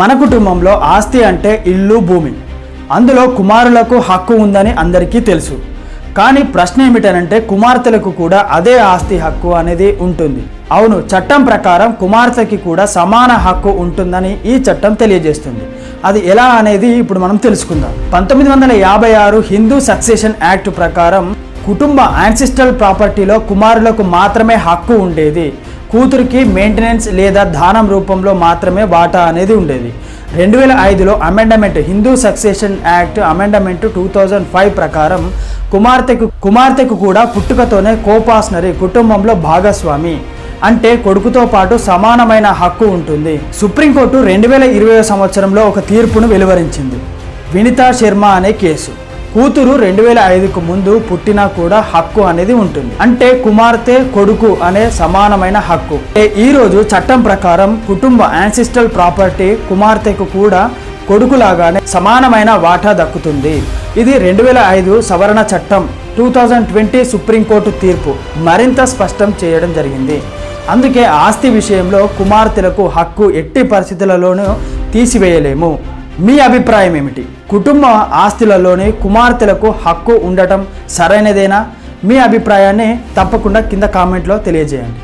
మన కుటుంబంలో ఆస్తి అంటే ఇల్లు భూమి. అందులో కుమారులకు హక్కు ఉందని అందరికీ తెలుసు. కానీ ప్రశ్న ఏమిటనంటే కుమార్తెలకు కూడా అదే ఆస్తి హక్కు అనేది ఉంటుంది. అవును చట్టం ప్రకారం కుమార్తెకి కూడా సమాన హక్కు ఉంటుందని ఈ చట్టం తెలియజేస్తుంది. అది ఎలా అనేది ఇప్పుడు మనం తెలుసుకుందాం. పంతొమ్మిది వందల యాభై ఆరు హిందూ సక్సెషన్ యాక్ట్ ప్రకారం కుటుంబ యాన్సిస్టల్ ప్రాపర్టీలో కుమారులకు మాత్రమే హక్కు ఉండేది. కూతురికి మెయింటెనెన్స్ లేదా దానం రూపంలో మాత్రమే వాటా అనేది ఉండేది. రెండు వేల ఐదులో amendment Hindu succession act amendment two thousand five ప్రకారం కుమార్తెకు కుమార్తెకు కూడా పుట్టుకతోనే కోపాస్నరీ కుటుంబంలో భాగస్వామి. అంటే కొడుకుతో పాటు సమానమైన హక్కు ఉంటుంది. సుప్రీంకోర్టు రెండు వేల ఇరవై సంవత్సరంలో ఒక తీర్పును వెలువరించింది. వినితా శర్మ అనే కేసు. కూతురు రెండు వేల ఐదుకు ముందు పుట్టినా కూడా హక్కు అనేది ఉంటుంది. అంటే కుమార్తె కొడుకు అనే సమానమైన హక్కు. ఈ రోజు చట్టం ప్రకారం కుటుంబ యాన్సిస్టల్ ప్రాపర్టీ కుమార్తెకు కూడా కొడుకులాగానే సమానమైన వాటా దక్కుతుంది. ఇది రెండు వేల ఐదు సవరణ చట్టం టూ థౌజండ్ ట్వంటీ సుప్రీంకోర్టు తీర్పు మరింత స్పష్టం చేయడం జరిగింది. అందుకే ఆస్తి విషయంలో కుమార్తెలకు హక్కు ఎట్టి పరిస్థితులలోనూ తీసివేయలేము. మీ అభిప్రాయం ఏమిటి? కుటుంబ ఆస్తులలోని కుమార్తెలకు హక్కు ఉండటం సరైనదేనా? మీ అభిప్రాయాన్ని తప్పకుండా కింద కామెంట్లో తెలియజేయండి.